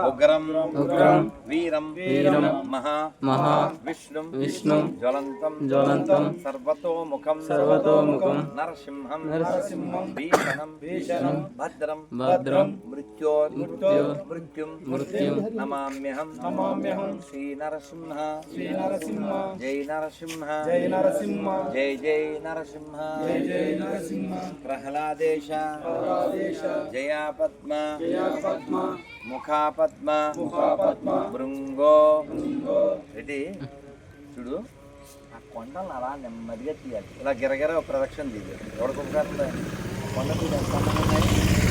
ఉగ్రం ఉగ్రం వీరం వీరం మహా మహా విష్ణు విష్ణు జ్వలంతం జ్వలంతం సర్వతోముఖం సర్వతోముఖం నరసింహం నరసింహం భీషణం భీషణం భద్రం భద్రం నమామ్యహం శ్రీ నరసింహ శ్రీ నరసింహ జై నరసింహ జై నరసింహ జై జై నరసింహ జై జై నరసింహ ప్రహ్లాదేశ ప్రహ్లాదేశ జయా పద్మ జయ పద్మ ముఖా పద్మ భృంగో ఇది చూడు ఆ కొండలు అలా నెమ్మదిగా తీయాలి ఇలా గిరగిర ప్రదక్షిణ తీయాలి ఎవరికొకరు కొండ మీద ఎంత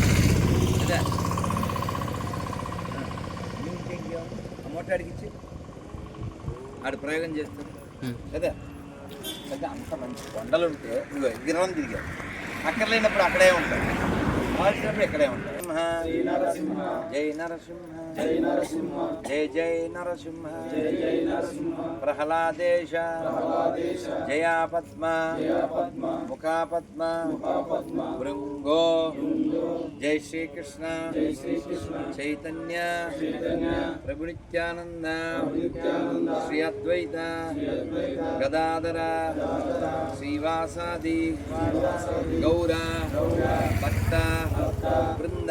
అమౌంట్ అడిగిచ్చి ఆడు ప్రయోగం చేస్తాడు. కదా అయితే అంత మంచి కొండలు ఉంటే నువ్వు గిరవం తిరిగావు అక్కర్లేనప్పుడు అక్కడే ఉంటాయి కావాల్సినప్పుడు ఇక్కడే ఉంటాయి నరసింహ. జై నరసింహ. జై నరసింహ. జై జై నరసింహ. జై జై నరసింహ. ప్రహ్లాదేశ. జయా పద్మ. ముఖా పద్మ. భృంగో. జై శ్రీకృష్ణ. చైతన్య. చైతన్య. ప్రభు నిత్యానంద నిత్యానంద శ్రీ అద్వైత గదాధర. శ్రీవాసాది. గౌర. భక్త. బృంద.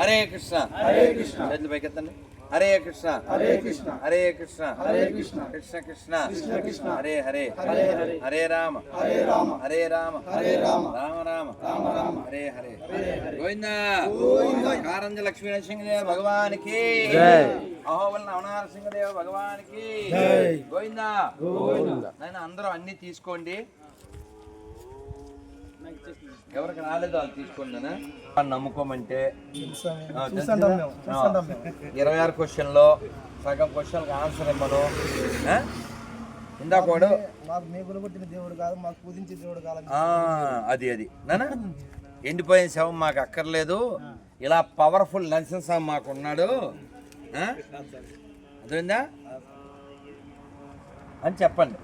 హరే కృష్ణ. హరే కృష్ణ. చేతులు పైకెత్తండి హరే కృష్ణ. హరే కృష్ణ. హరే కృష్ణ. హరే కృష్ణ. కృష్ణ కృష్ణ. కృష్ణ కృష్ణ. హరే హరే. హరే హరే. హరే రామ. హరే రామ. హరే రామ. హరే రామ. రామ రామ. రామ రామ. హరే హరే. గోవింద. గోవింద. కారంజ లక్ష్మీ నరసింహదేవ భగవానికి. అహోబల్ నవనారసింహదేవ భగవానికి. జై. గోవింద. గోవింద. అందరూ అన్ని తీసుకోండి. ఎవరికి రాలేదో వాళ్ళు తీసుకోండి నాన్న. వాళ్ళు నమ్ముకోమంటే ఇరవై ఆరు క్వశ్చన్లో సగం క్వశ్చన్కి ఆన్సర్ ఇమ్మను ఆ? ఇందాక వాడు మాకు మీ గురుపుట్టిన దేవుడు కాదు మాకు పూజించే దేవుడు కాదు ఆ, అది అది. నాన్న ఎండిపోయిన శవం మాకు అక్కర్లేదు. ఇలా పవర్ఫుల్ నరసింహ స్వామి మాకు ఉన్నాడు. ఆ? అర్థమైందా? అని చెప్పండి.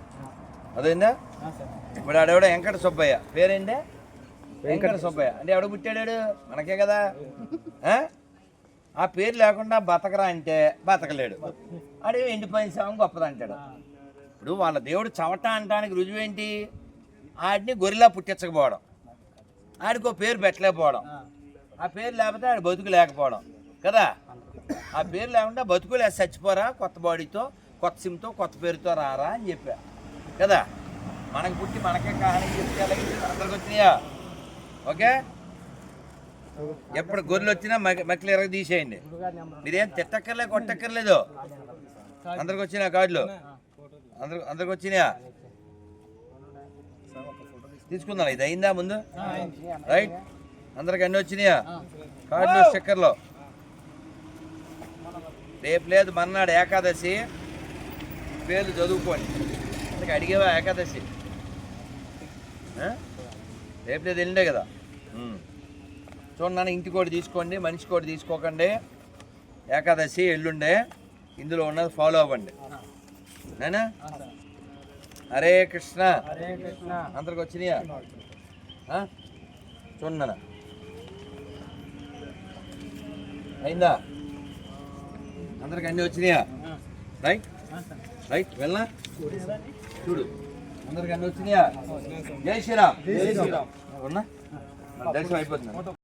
అర్థమైందా? ఇప్పుడు ఆడెవడో వెంకట సుబ్బయ్య. పేరేంటే? వెంకట సుబ్బయ్య. అంటే ఎవడు పుట్టాడాడు? మనకే కదా. ఆ? పేరు లేకుండా బతకరా అంటే బతకలేడు. అడే ఎండిపోయిన శవం గొప్పదంటాడు. ఇప్పుడు వాళ్ళ దేవుడు చవట అంటానికి రుజువు ఏంటి ఆడిని గొరిలా పుట్టించకపోవడం. ఆడికి ఒక పేరు పెట్టలేకపోవడం. ఆ పేరు లేకపోతే ఆడు బతుకు లేకపోవడం. కదా? ఆ పేరు లేకుండా బతుకులే చచ్చిపోరా? కొత్త బాడీతో కొత్త సిమ్తో కొత్త పేరుతో రారా అని చెప్పా. కదా? మనకు పుట్టి మనకే కారణం చెప్తే అలాగే అందరికి వచ్చినాయా? ఓకే? ఎప్పుడు గొర్రెలు వచ్చినా మెక్కలు ఎరగ తీసేయండి. మీరేం తిట్టక్కర్లే కొట్టక్కర్లేదు. అందరికి వచ్చినా కార్డులు? అందరు అందరికి వచ్చినాయా తీసుకుందా ఇది అయిందా ముందు? రైట్? అందరికి అన్నీ వచ్చినాయా? కార్డులు స్టిక్కర్లు. రేపు లేదు మన్నాడు ఏకాదశి. పేర్లు చదువుకోండి. అందుకే అడిగేవా ఏకాదశి? రేపు లేదు వెళ్ళిండే కదా. చూడండి ఇంటి కోటి తీసుకోండి మనిషి కోటి తీసుకోకండి. ఏకాదశి ఎల్లుండే. ఇందులో ఉన్నది ఫాలో అవ్వండి. నేనా? హరే కృష్ణ. అందరికి వచ్చినాయా? చూడండి అయిందా? అందరికి అన్నీ వచ్చినాయా? రైట్? రైట్ వెళ్ళనా? చూడు. అందరికి అన్నీ వచ్చినాయా? జై శ్రీరామ్. జై శ్రీరామ్. ఉన్నా దర్శనం అయిపోతుంది.